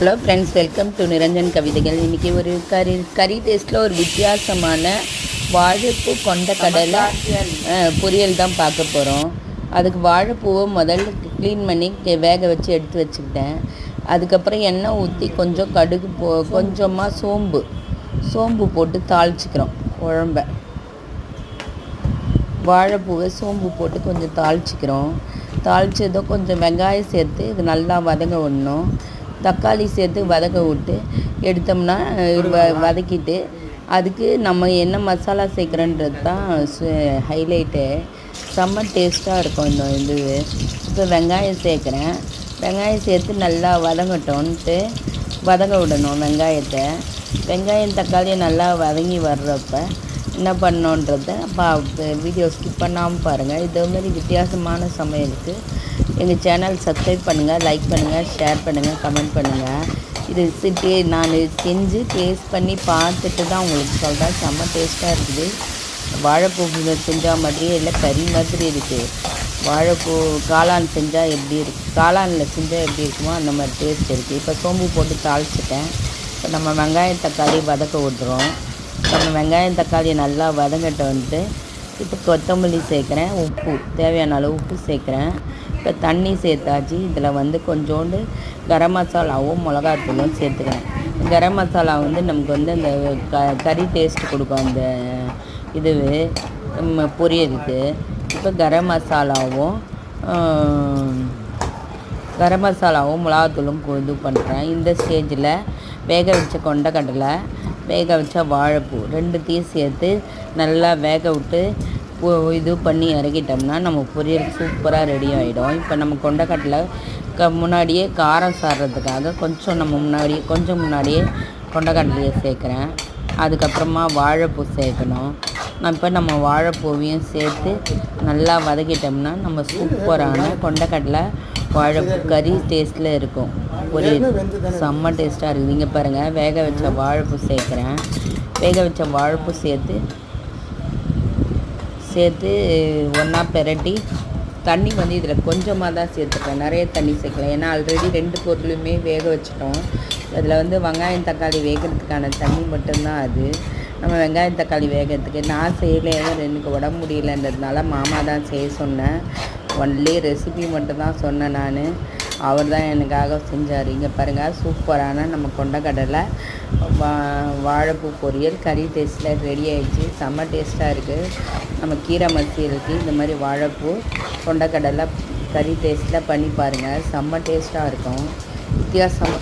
Hello friends welcome to Niranjan கவிதைகள். இன்றைக்கி ஒரு கறி கறி டேஸ்ட்டில் ஒரு வித்தியாசமான வாழைப்பூ கொண்ட கடலை பொரியல் தான் பார்க்க போகிறோம் அதுக்கு வாழைப்பூவை முதல்ல க்ளீன் பண்ணி வேக வச்சு எடுத்து வச்சுக்கிட்டேன். அதுக்கப்புறம் எண்ணெய் ஊற்றி கொஞ்சம் கடுகு போ கொஞ்சமாக சோம்பு சோம்பு போட்டு தாளிச்சிக்கிறோம் குழம்ப. வாழைப்பூவை சோம்பு போட்டு கொஞ்சம் தாளிச்சிக்கிறோம். தாளிச்சதும் கொஞ்சம் வெங்காயம் சேர்த்து இது நல்லா வதங்க விடணும். தக்காளி சேர்த்து வதக்க விட்டு எடுத்தோம்னா வ- வதக்கிட்டு அதுக்கு நம்ம என்ன மசாலா சேர்க்குறன்றது தான் ஹைலைட்டு செம்ம டேஸ்ட்டாக இருக்கும் இந்த இது. இப்போ வெங்காயம் சேர்க்குறேன். வெங்காயம் சேர்த்து நல்லா வதங்கட்டோன்ட்டு வதங்க விடணும் வெங்காயத்தை. வெங்காயம் தக்காளியை நல்லா வதங்கி வர்றப்ப என்ன பண்ணோன்றத பா வீடியோ ஸ்கிப் பண்ணாமல் பாருங்கள் இதே மாதிரி வித்தியாசமான சமையலுக்கு எங்கள் சேனல் சப்ஸ்கிரைப் பண்ணுங்கள் லைக் பண்ணுங்கள் ஷேர் பண்ணுங்கள் கமெண்ட் பண்ணுங்கள் இது சிட்டி நான் செஞ்சு டேஸ்ட் பண்ணி பார்த்துட்டு தான் உங்களுக்கு சொல்கிறேன் செம்ம டேஸ்ட்டாக இருக்குது. வாழைப்பூ செஞ்சால் மாதிரியே இல்லை கறி மாதிரி இருக்குது வாழைப்பூ காளான் செஞ்சால் எப்படி இருக்கு காளானில் செஞ்சால் எப்படி இருக்குமோ அந்த மாதிரி டேஸ்ட் இருக்குது இப்போ சோம்பு போட்டு தாளிச்சிட்டேன். இப்போ நம்ம வெங்காயம் தக்காளி வதக்க விட்றோம் நம்ம வெங்காயம் தக்காளி நல்லா வதங்கிட்ட வந்துட்டு இப்போ கொத்தமல்லி சேர்க்குறேன் உப்பு தேவையான அளவு உப்பு சேர்க்குறேன். இப்போ தண்ணி சேர்த்தாச்சு. இதில் வந்து கொஞ்சோண்டு கரம் மசாலாவும் மிளகாத்தூளும் சேர்த்துக்கிறேன் கரம் மசாலா வந்து நமக்கு வந்து அந்த க கறி டேஸ்ட் கொடுக்கும் அந்த இது ம், பொரியலுக்கு. இப்போ கரம் மசாலாவும் கரம் மசாலாவும் மிளகாத்தூளும் இது பண்ணுறேன். இந்த ஸ்டேஜில் வேக வச்ச கொண்டக்கடலை வேக வச்ச வாழைப்பூ ரெண்டுத்தையும் சேர்த்து நல்லா வேக விட்டு இது பண்ணி இறக்கிட்டோம்னா நம்ம பொரியல் சூப்பராக ரெடி ஆகிடும் இப்போ நம்ம கொண்டக்கட்டில் க முன்னாடியே காரம் சாடுறதுக்காக கொஞ்சம் நம்ம முன்னாடியே கொஞ்சம் முன்னாடியே கொண்டக்கடலையை சேர்க்குறேன். அதுக்கப்புறமா வாழைப்பூ சேர்க்கணும். நான் இப்போ நம்ம வாழைப்பூவையும் சேர்த்து நல்லா வதக்கிட்டோம்னா நம்ம சூப்பரான கொண்டக்கடலை வாழைப்பூ கறி டேஸ்ட்டில் இருக்கும். ஒரு செம்ம டேஸ்ட்டாக இருக்குது இங்கே பாருங்கள் வேக வச்ச வாழைப்பூ சேர்க்குறேன். வேக வச்ச வாழைப்பூ சேர்த்து சேர்த்து ஒன்றா பெரட்டி தண்ணி வந்து இதில் கொஞ்சமாக தான் சேர்த்துப்பேன். நிறைய தண்ணி சேர்க்கல. ஏன்னா ஆல்ரெடி ரெண்டு பொருளுமே வேக வச்சிட்டோம். அதில் வந்து வெங்காயம் தக்காளி வேகிறதுக்கான தண்ணி மட்டும்தான் அது. நம்ம வெங்காயம் தக்காளி வேகிறதுக்கு நான் செய்யலை. எனக்கு உடம்பு முடியலன்றதுனால மாமா தான் செய்ய சொன்னேன். ஒன்லி ரெசிபி மட்டும்தான் சொன்னேன் நான். அவர் தான் எனக்காக செஞ்சார். இங்கே பாருங்கள் சூப்பரான நம்ம கொண்டக்கடலை வா வாழைப்பூ பொரியல் கறி டேஸ்ட்டில் ரெடி ஆகிடுச்சு செம்ம டேஸ்ட்டாக இருக்குது நம்ம கீரை மசியலுக்கு இந்த மாதிரி வாழைப்பூ கொண்டக்கடலை கறி டேஸ்ட்டில் பண்ணி பாருங்கள் செம்ம டேஸ்ட்டாக இருக்கும். வித்தியாசம்